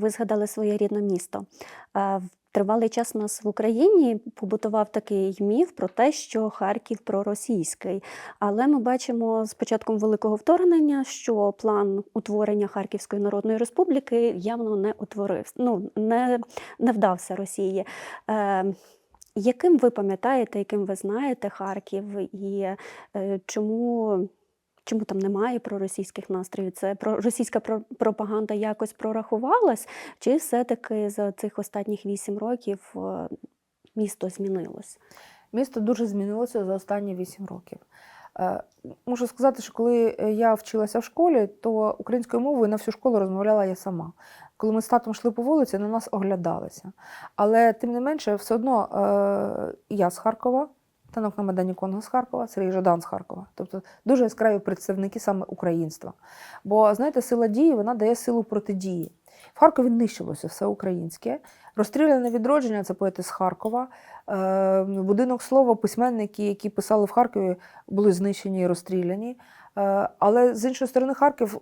ви згадали своє рідне місто. Е, Тривалий час у нас в Україні побутував такий міф про те, що Харків проросійський. Але ми бачимо з початком великого вторгнення, що план утворення Харківської Народної Республіки явно не утворився, ну не, не вдався Росії. Е, яким ви пам'ятаєте, яким ви знаєте Харків, і е, чому, чому там немає проросійських настроїв? Це про російська пропаганда якось прорахувалась, чи все-таки за цих останніх вісім років е, місто змінилось? Місто дуже змінилося за останні 8 років. Е, Можу сказати, що коли е, я вчилася в школі, то українською мовою на всю школу розмовляла я сама. Коли ми з татом йшли по вулиці, на нас оглядалися. Але тим не менше, все одно я з Харкова, танок на Майдані Конго з Харкова, Сергій Жадан з Харкова. Тобто дуже яскраві представники саме українства. Бо знаєте, сила дії вона дає силу протидії. В Харкові нищилося все українське. Розстріляне відродження це поети з Харкова. Е, Будинок слова, письменники, які писали в Харкові, були знищені і розстріляні. Е, Але з іншої сторони, Харків, е,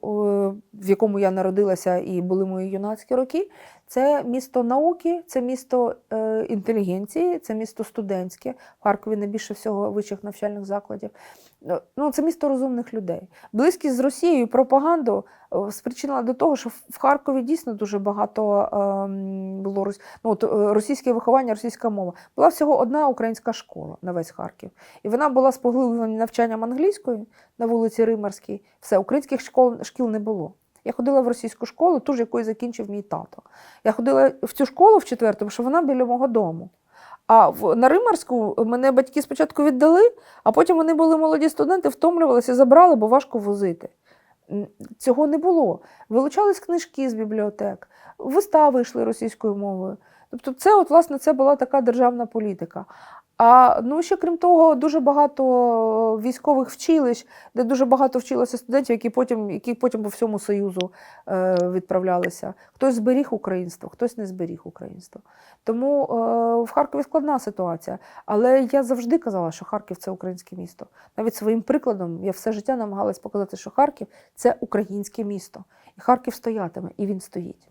в якому я народилася і були мої юнацькі роки, це місто науки, це місто е, інтелігенції, це місто студентське. В Харкові найбільше всього вищих навчальних закладів. Ну, це місто розумних людей. Близькість з Росією, пропаганду спричинила до того, що в- Харкові дійсно дуже багато ем, було ну, російське виховання, російська мова. Була всього одна українська школа на весь Харків. І вона була з поглибленим навчанням англійської на вулиці Римарській. Все, українських школ, шкіл не було. Я ходила в російську школу, ту ж, яку і закінчив мій тато. Я ходила в цю школу в четвертому, що вона біля мого дому. А в, на Римарську мене батьки спочатку віддали, а потім вони були молоді студенти, втомлювалися, забрали, бо важко возити. Цього не було. Вилучались книжки з бібліотек, вистави йшли російською мовою. Тобто, це, от, власне, це була така державна політика. А ну ще крім того, дуже багато військових вчилищ, де дуже багато вчилося студентів, які потім, які потім по всьому Союзу е, відправлялися. Хтось зберіг українство, хтось не зберіг українство. Тому е, в Харкові складна ситуація. Але я завжди казала, що Харків це українське місто. Навіть своїм прикладом я все життя намагалась показати, що Харків це українське місто. І Харків стоятиме, і він стоїть.